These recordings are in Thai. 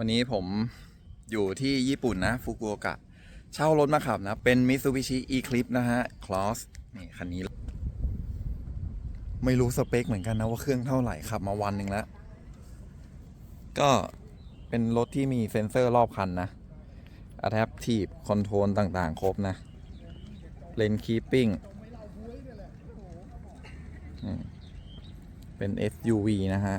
วันนี้ผมอยู่ที่ญี่ปุ่นนะฟุกุโอกะ เช่ารถมาขับนะ เป็น Mitsubishi Eclipse นะฮะ Cross นี่คันนี้ ไม่รู้สเปคเหมือนกันนะว่าเครื่องเท่าไหร่ขับมาวันหนึ่งแล้ว ก็เป็นรถที่มีเซ็นเซอร์รอบคันนะ Adaptive Control ต่างๆ ครบนะ Lane Keeping เป็น SUV นะฮะ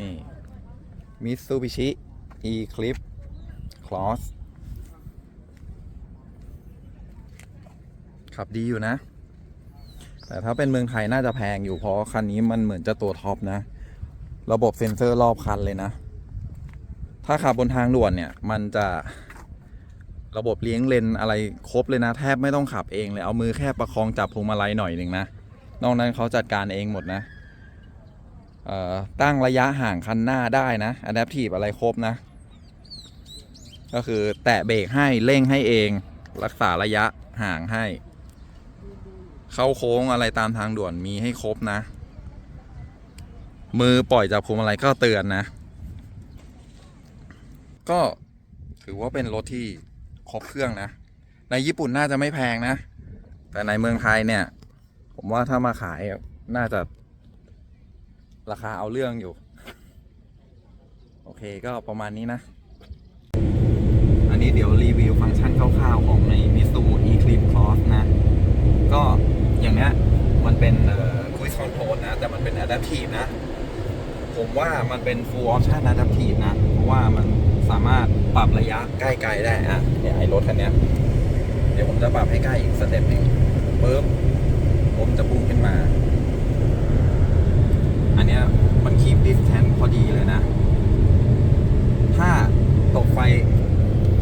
นี่ Mitsubishi Eclipse Cross ขับดีอยู่นะ แต่ถ้าเป็นเมืองไทยน่าจะแพงอยู่เพราะคันนี้มันเหมือนจะตัวท็อปนะ ระบบเซ็นเซอร์รอบคันเลยนะ ถ้าขับบนทางด่วนเนี่ย มันจะระบบเลี้ยงเลนอะไรครบเลยนะ แทบไม่ต้องขับเองเลย เอามือแค่ประคองจับพวงมาลัยหน่อยหนึ่งนะ นอกนั้นเขาจัดการเองหมดนะ ตั้งระยะห่างคันหน้าได้นะ Adaptive อะไรครบนะ ก็คือแตะเบรกให้เร่งให้เอง รักษาระยะห่างให้ เข้าโค้งอะไรตามทางด่วนมีให้ครบนะ มือปล่อยจากพวงมาลัยก็เตือนนะ ก็ถือว่าเป็นรถที่ครบเครื่องนะ ในญี่ปุ่นน่าจะไม่แพงนะ แต่ในเมืองไทยเนี่ย ผมว่าถ้ามาขายน่าจะ ราคาเอาเรื่องอยู่ โอเคก็ประมาณนี้นะ อันนี้เดี๋ยวรีวิวฟังก์ชันคร่าวๆของใน Mitsu Eclipse Cross นะ ก็อย่างเนี้ยมันเป็นเอ่อ Cruise Control นะ แต่มันเป็น Adaptive นะ ผมว่ามันเป็น Full Option Adaptive นะ เพราะว่ามันสามารถปรับระยะใกล้ๆได้อะเนี่ยไอ้รถคันเนี้ยเดี๋ยวผมจะปรับให้ใกล้อีกสเต็ปหนึ่งปุ๊บผมจะพุ่งขึ้นมา อันเนี้ยมันคีบดิสแทนพอดีเลยนะ ถ้าตกไฟ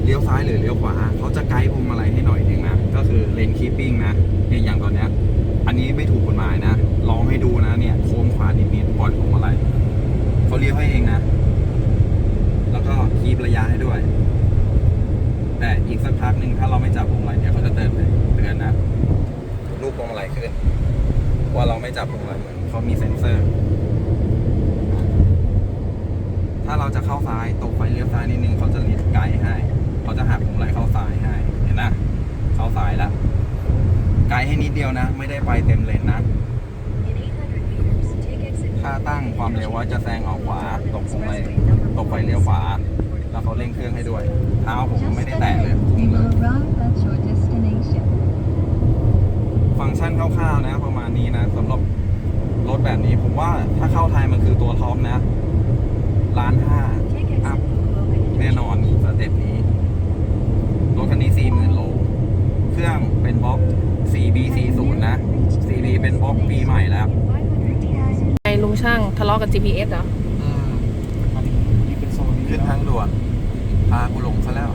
เลี้ยวซ้ายหรือเลี้ยวขวาเขาจะไกด์พวงมาลัยให้หน่อยหนึ่งนะ ก็คือเลนคีปปิ้งนะเนี่ยอย่างตอนเนี้ย อันนี้ไม่ถูกกฎหมายนะลองให้ดูนะเนี่ยโค้งขวานิดๆปล่อยพวงมาลัยเขาเลี้ยวให้เองนะ แล้วก็คีบระยะให้ด้วย แต่อีกสักพักหนึ่งถ้าเราไม่จับพวงมาลัยเนี่ยเขาจะเตือนเลยเตือนนะรูปพวงมาลัยขึ้นว่าเราไม่จับพวงมาลัยเหมือนเขามีเซ็นเซอร์ ถ้าเราจะเข้า ซ้ายตกไฟเลี้ยวซ้ายนิดนึงเขาจะเลี้ยไกด์ให้เขาจะหักพวงมาลัยเข้าซ้ายให้เห็นนะเข้าซ้ายแล้วไกด์ให้นิดเดียวนะ ไม่ได้ไปเต็มเลนนะถ้าตั้งความเร็วว่าจะแซงออกขวาตกพวงมาลัยตกไฟเลี้ยวขวาแล้วเขาเร่งเครื่องให้ด้วยเท้าผมไม่ได้แตะเลยคุมเลยฟังก์ชันคร่าวๆนะ ประมาณนี้นะสำหรับรถแบบนี้ผมว่าถ้าเข้าไทยมันคือตัวท็อปนะล้านห้า อัพ แน่นอนสเต็ปนี้ รถคันนี้ 40,000 โล เค รื่องเป็นบล็อก 4B40 นะ 4B เป็นบล็อกปีใหม่แล้วไอ้ลุงช่างทะเลาะกับ GPS เหรอนี่เป็นโซนนี้ขึ้นทางด่วนพากูหลงซะแล้ว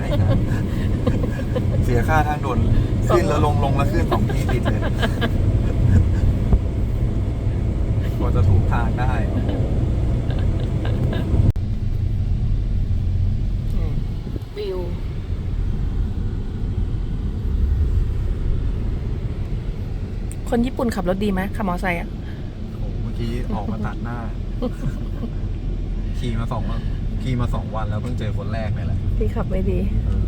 ไอ้ห่าเสียค่าทางด่วนขึ้นแล้วลงลงแล้วขึ้นสองทีติดเลยกว่าจะถูกทางได้โอ้โห วิว คนญี่ปุ่นขับรถดีไหมขับมอเตอร์ไซค์อะโอ้โหเมื่อกี้ออกมาตัดหน้า ขี่มาสองวันขี่มาสองวันแล้วเพิ่งเจอคนแรกนี่แหละพี่ขับไม่ดี เออ